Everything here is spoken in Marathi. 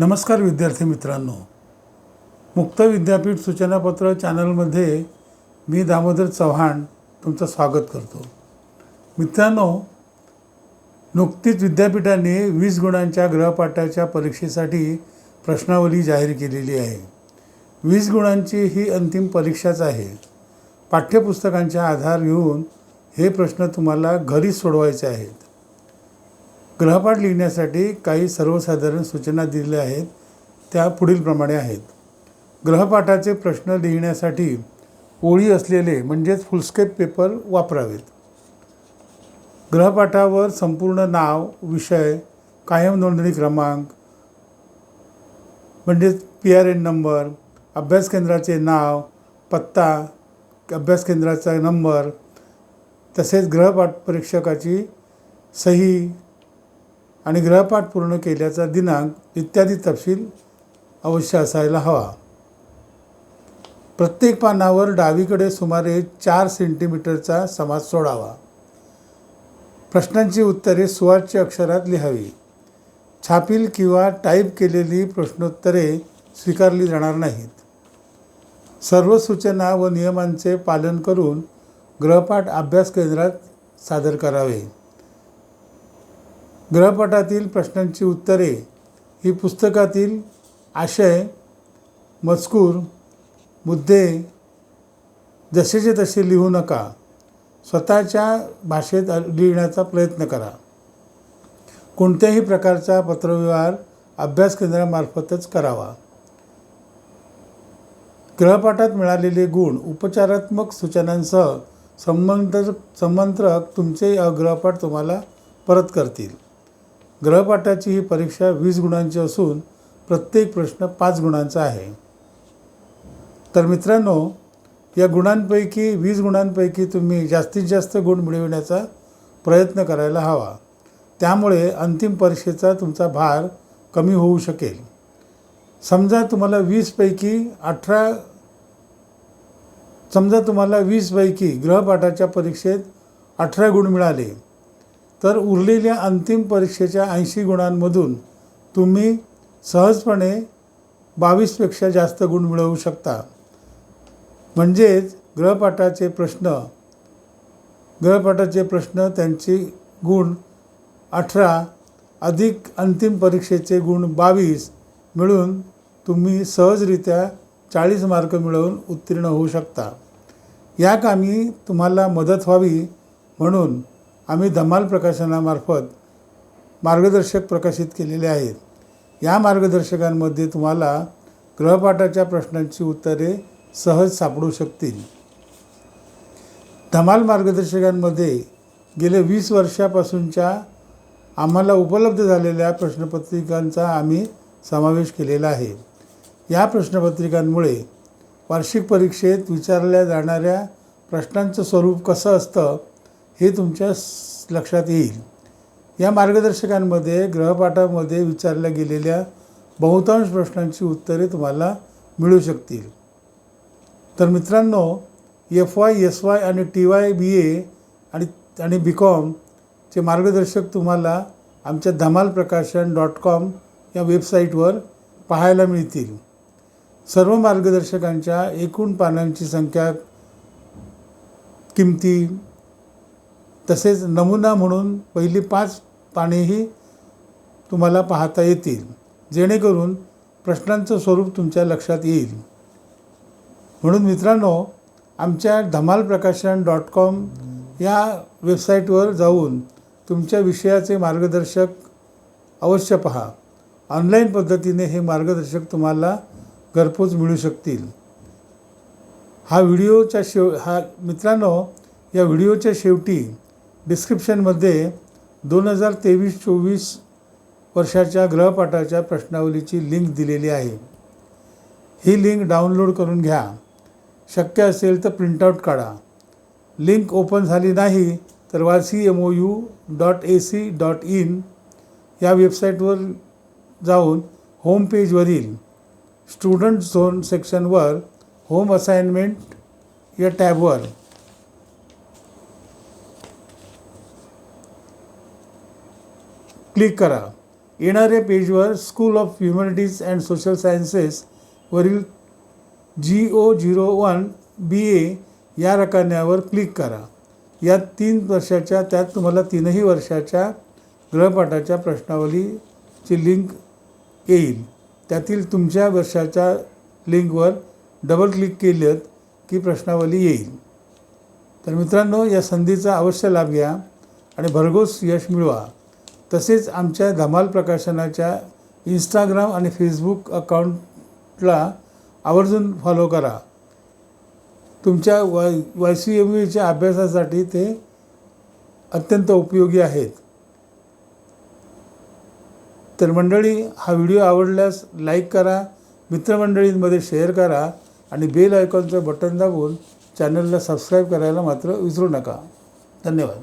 नमस्कार विद्यार्थी मित्रांनो. मुक्त विद्यापीठ सूचनापत्र चॅनलमध्ये मी दामोदर चव्हाण तुमचं स्वागत करतो. मित्रांनो नुकतीच विद्यापीठाने वीस गुणांच्या गृहपाठाच्या परीक्षेसाठी प्रश्नावली जाहीर केलेली आहे. वीस गुणांची ही अंतिम परीक्षाच आहे. पाठ्यपुस्तकांच्या आधार घेऊन हे प्रश्न तुम्हाला घरीच सोडवायचे आहेत. ग्रहपाठ लिहिण्यासाठी काही सर्वसाधारण सूचना दिलेल्या आहेत. त्या पुढीलप्रमाणे आहेत. ग्रहपाठाचे प्रश्न लिहिण्यासाठी ओळी असलेले म्हणजेच फुलस्केप पेपर वापरावेत. ग्रहपाठावर संपूर्ण नाव विषय कायम नोंदणी क्रमांक म्हणजेच पी आर एन नंबर अभ्यास केंद्राचे नाव पत्ता अभ्यास केंद्राचा नंबर तसेच ग्रहपाठ परीक्षकाची सही आणि ग्रहपाठ पूर्ण केल्याचा दिनांक इत्यादी तपशील अवश्य असायला हवा. प्रत्येक पानावर डावीकडे सुमारे चार सेंटीमीटरचा समाज सोडावा. प्रश्नांची उत्तरे सुवाच्य अक्षरात लिहावी. छापील किंवा टाईप केलेली प्रश्नोत्तरे स्वीकारली जाणार नाहीत. सर्व सूचना व नियमांचे पालन करून ग्रहपाठ अभ्यास केंद्रात सादर करावे. ग्रहपाठातील प्रश्नांची उत्तरे ही पुस्तकातील आशय मजकूर मुद्दे जसेचे तसे लिहू नका. स्वतःच्या भाषेत लिहिण्याचा प्रयत्न करा. कोणत्याही प्रकारचा पत्रव्यवहार अभ्यास केंद्रामार्फतच करावा. ग्रहपाठात मिळालेले गुण उपचारात्मक सूचनांसह संबंध संमंत्रक तुमचे ग्रहपाठ तुम्हाला परत करतील. ग्रहपाठाची ही परीक्षा वीस गुणांची असून प्रत्येक प्रश्न पाच गुणांचा आहे. तर मित्रांनो या गुणांपैकी वीस गुणांपैकी तुम्ही जास्तीत जास्त गुण मिळविण्याचा प्रयत्न करायला हवा. त्यामुळे अंतिम परीक्षेचा तुमचा भार कमी होऊ शकेल. समजा तुम्हाला वीसपैकी अठरा समजा तुम्हाला वीसपैकी ग्रहपाठाच्या परीक्षेत अठरा गुण मिळाले तर उरलेल्या अंतिम परीक्षेच्या ऐंशी गुणांमधून तुम्ही सहजपणे बावीसपेक्षा जास्त गुण मिळवू शकता. म्हणजेच ग्रहपाठाचे प्रश्न ग्रहपाठाचे प्रश्न त्यांचे गुण अठरा अधिक अंतिम परीक्षेचे गुण बावीस मिळून तुम्ही सहजरित्या चाळीस मार्क मिळवून उत्तीर्ण होऊ शकता. या कामी तुम्हाला मदत व्हावी म्हणून आम्ही धमाल प्रकाशनामार्फत मार्गदर्शक प्रकाशित केलेले आहेत. या मार्गदर्शकांमध्ये तुम्हाला ग्रहपाठाच्या प्रश्नांची उत्तरे सहज सापडू शकतील. धमाल मार्गदर्शकांमध्ये गेले वीस वर्षापासूनच्या आम्हाला उपलब्ध झालेल्या प्रश्नपत्रिकांचा आम्ही समावेश केलेला आहे. या प्रश्नपत्रिकांमुळे वार्षिक परीक्षेत विचारल्या जाणाऱ्या प्रश्नांचं स्वरूप कसं असतं? हे तुमच्या लक्षात येईल. या मार्गदर्शकांमध्ये ग्रहपाठामध्ये विचारल्या गेलेल्या बहुतांश प्रश्नांची उत्तरे तुम्हाला मिळू शकतील. तर मित्रांनो एफ वाय एस वाय आणि टी वाय बी ए आणि आणि बी कॉमचे मार्गदर्शक तुम्हाला आमच्या धमाल प्रकाशन डॉट कॉम या वेबसाईटवर पाहायला मिळतील. सर्व मार्गदर्शकांच्या एकूण पानांची संख्या किमती तसेच नमुना म्हणून पहिली पाच पानेही तुम्हाला पाहता येतील. जेणेकरून प्रश्नांचं स्वरूप तुमच्या लक्षात येईल. म्हणून मित्रांनो आमच्या धमाल प्रकाशन डॉट कॉम या वेबसाईटवर जाऊन तुमच्या विषयाचे मार्गदर्शक अवश्य पहा. ऑनलाईन पद्धतीने हे मार्गदर्शक तुम्हाला घरपोच मिळू शकतील. हा व्हिडिओच्या शेव हा मित्रांनो या व्हिडिओच्या शेवटी डिस्क्रिप्शनमध्ये दोन हजार तेवीस चोवीस वर्षाच्या ग्रहपाठाच्या प्रश्नावलीची लिंक दिलेली आहे. ही लिंक डाउनलोड करून घ्या. शक्य असेल तर प्रिंटआउट काढा. लिंक ओपन झाली नाही तर वासी M O U dot A C dot in या वेबसाईटवर जाऊन होम पेजवरील स्टुडंट झोन सेक्शनवर होम असाइनमेंट या टॅबवर क्लिक करा. येणाऱ्या पेजवर school of humanities and social सायन्सेसवरील G O zero one B A या रकान्यावर क्लिक करा. या तीन वर्षाच्या त्यात तुम्हाला तीनही वर्षाच्या गृहपाठाच्या प्रश्नावलीची लिंक येईल. त्यातील तुमच्या वर्षाच्या लिंकवर डबल क्लिक केलं की प्रश्नावली येईल. तर मित्रांनो या संधीचा अवश्य लाभ घ्या आणि भरघोस यश मिळवा. तसेच आमच्या धमाल प्रकाशनाच्या इंस्टाग्राम आणि फेसबुक अकाउंटला आवर्जून फॉलो करा. तुमच्या वाय वाय सी एम ईच्या अभ्यासासाठी ते अत्यंत उपयोगी आहेत. तर मंडळी हा व्हिडिओ आवडल्यास लाईक करा मित्रमंडळींमध्ये शेअर करा आणि बेल आयकॉनचं बटन दाबून चॅनलला सबस्क्राईब करायला मात्र विसरू नका. धन्यवाद.